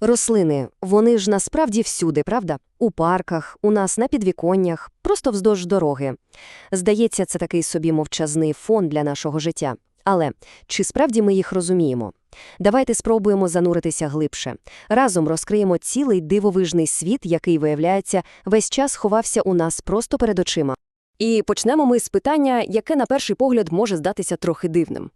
Рослини, вони ж насправді всюди, правда? У парках, у нас на підвіконнях, просто вздовж дороги. Здається, це такий собі мовчазний фон для нашого життя. Але чи справді ми їх розуміємо? Давайте спробуємо зануритися глибше. Разом розкриємо цілий дивовижний світ, який, виявляється, весь час ховався у нас просто перед очима. І почнемо ми з питання, яке на перший погляд може здатися трохи дивним.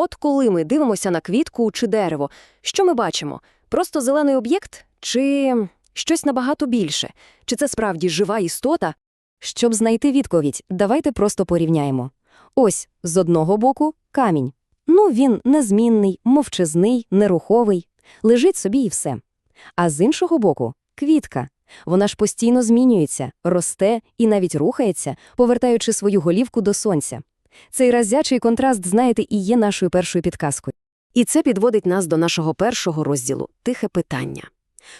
От коли ми дивимося на квітку чи дерево, що ми бачимо? Просто зелений об'єкт? Чи щось набагато більше? Чи це справді жива істота? Щоб знайти відповідь, давайте просто порівняємо. Ось, з одного боку – камінь. Ну, він незмінний, мовчазний, неруховий. Лежить собі і все. А з іншого боку – квітка. Вона ж постійно змінюється, росте і навіть рухається, повертаючи свою голівку до сонця. Цей разячий контраст, знаєте, і є нашою першою підказкою. І це підводить нас до нашого першого розділу – тихе питання.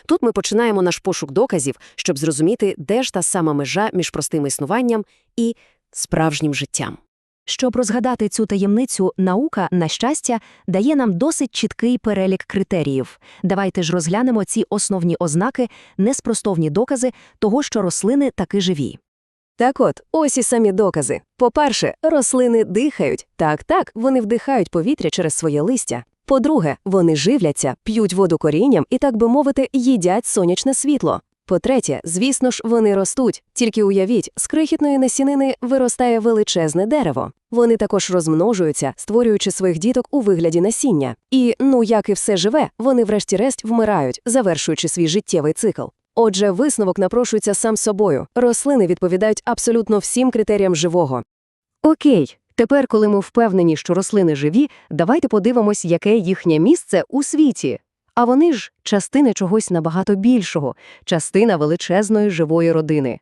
Тут ми починаємо наш пошук доказів, щоб зрозуміти, де ж та сама межа між простим існуванням і справжнім життям. Щоб розгадати цю таємницю, наука, на щастя, дає нам досить чіткий перелік критеріїв. Давайте ж розглянемо ці основні ознаки, неспростовні докази того, що рослини таки живі. Так от, ось і самі докази. По-перше, рослини дихають. Так-так, вони вдихають повітря через своє листя. По-друге, вони живляться, п'ють воду корінням і, так би мовити, їдять сонячне світло. По-третє, звісно ж, вони ростуть. Тільки уявіть, з крихітної насінини виростає величезне дерево. Вони також розмножуються, створюючи своїх діток у вигляді насіння. І, ну як і все живе, вони врешті-решт вмирають, завершуючи свій життєвий цикл. Отже, висновок напрошується сам собою. Рослини відповідають абсолютно всім критеріям живого. Окей, тепер, коли ми впевнені, що рослини живі, давайте подивимось, яке їхнє місце у світі. А вони ж частина чогось набагато більшого, частина величезної живої родини.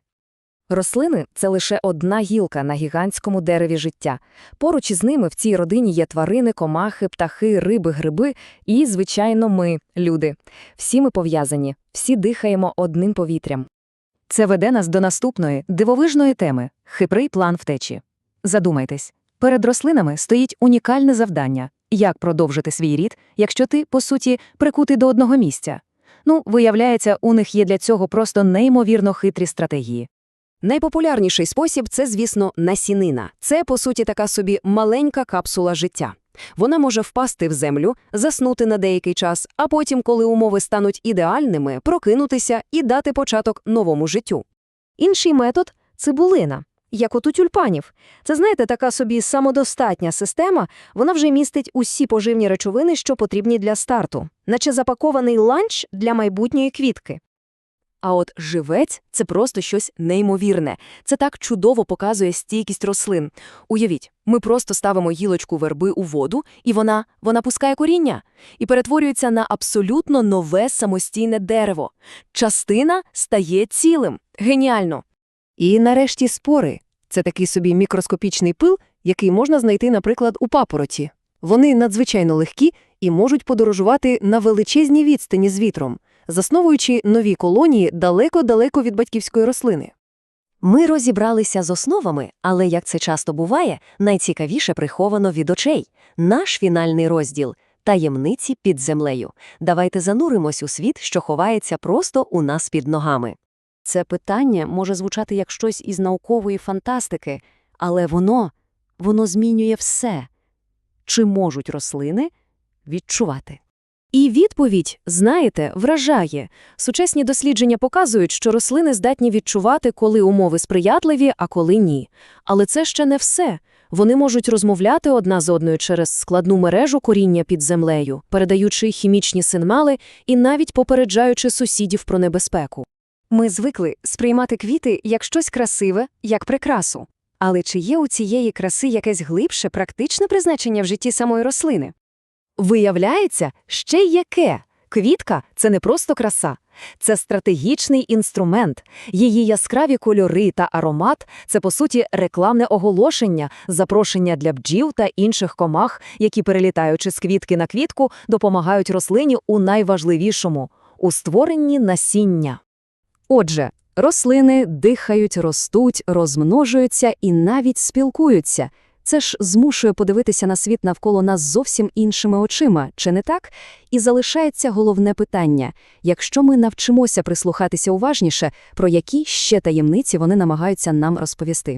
Рослини – це лише одна гілка на гігантському дереві життя. Поруч із ними в цій родині є тварини, комахи, птахи, риби, гриби і, звичайно, ми – люди. Всі ми пов'язані, всі дихаємо одним повітрям. Це веде нас до наступної, дивовижної теми – хитрий план втечі. Задумайтесь, перед рослинами стоїть унікальне завдання – як продовжити свій рід, якщо ти, по суті, прикутий до одного місця. Ну, виявляється, у них є для цього просто неймовірно хитрі стратегії. Найпопулярніший спосіб це, звісно, насінина. Це, по суті, така собі маленька капсула життя. Вона може впасти в землю, заснути на деякий час, а потім, коли умови стануть ідеальними, прокинутися і дати початок новому життю. Інший метод цибулина. Як от у тюльпанів. Це, знаєте, така собі самодостатня система, вона вже містить усі поживні речовини, що потрібні для старту, наче запакований ланч для майбутньої квітки. А от живець це просто щось неймовірне. Це так чудово показує стійкість рослин. Уявіть, ми просто ставимо гілочку верби у воду, і вона, вона пускає коріння і перетворюється на абсолютно нове самостійне дерево. Частина стає цілим. Геніально. І нарешті спори. Це такий собі мікроскопічний пил, який можна знайти, наприклад, у папороті. Вони надзвичайно легкі і можуть подорожувати на величезній відстані з вітром засновуючи нові колонії далеко-далеко від батьківської рослини. Ми розібралися з основами, але, як це часто буває, найцікавіше приховано від очей – наш фінальний розділ – таємниці під землею. Давайте зануримось у світ, що ховається просто у нас під ногами. Це питання може звучати як щось із наукової фантастики, але воно, воно змінює все. Чи можуть рослини відчувати? І відповідь, знаєте, вражає. Сучасні дослідження показують, що рослини здатні відчувати, коли умови сприятливі, а коли ні. Але це ще не все. Вони можуть розмовляти одна з одною через складну мережу коріння під землею, передаючи хімічні сигнали і навіть попереджаючи сусідів про небезпеку. Ми звикли сприймати квіти як щось красиве, як прикрасу. Але чи є у цієї краси якесь глибше практичне призначення в житті самої рослини? Виявляється, ще яке. Квітка це не просто краса, це стратегічний інструмент. Її яскраві кольори та аромат це, по суті, рекламне оголошення, запрошення для бджіл та інших комах, які, перелітаючи з квітки на квітку, допомагають рослині у найважливішому у створенні насіння. Отже, рослини дихають, ростуть, розмножуються і навіть спілкуються. Це ж змушує подивитися на світ навколо нас зовсім іншими очима, чи не так? І залишається головне питання. Якщо ми навчимося прислухатися уважніше, про які ще таємниці вони намагаються нам розповісти?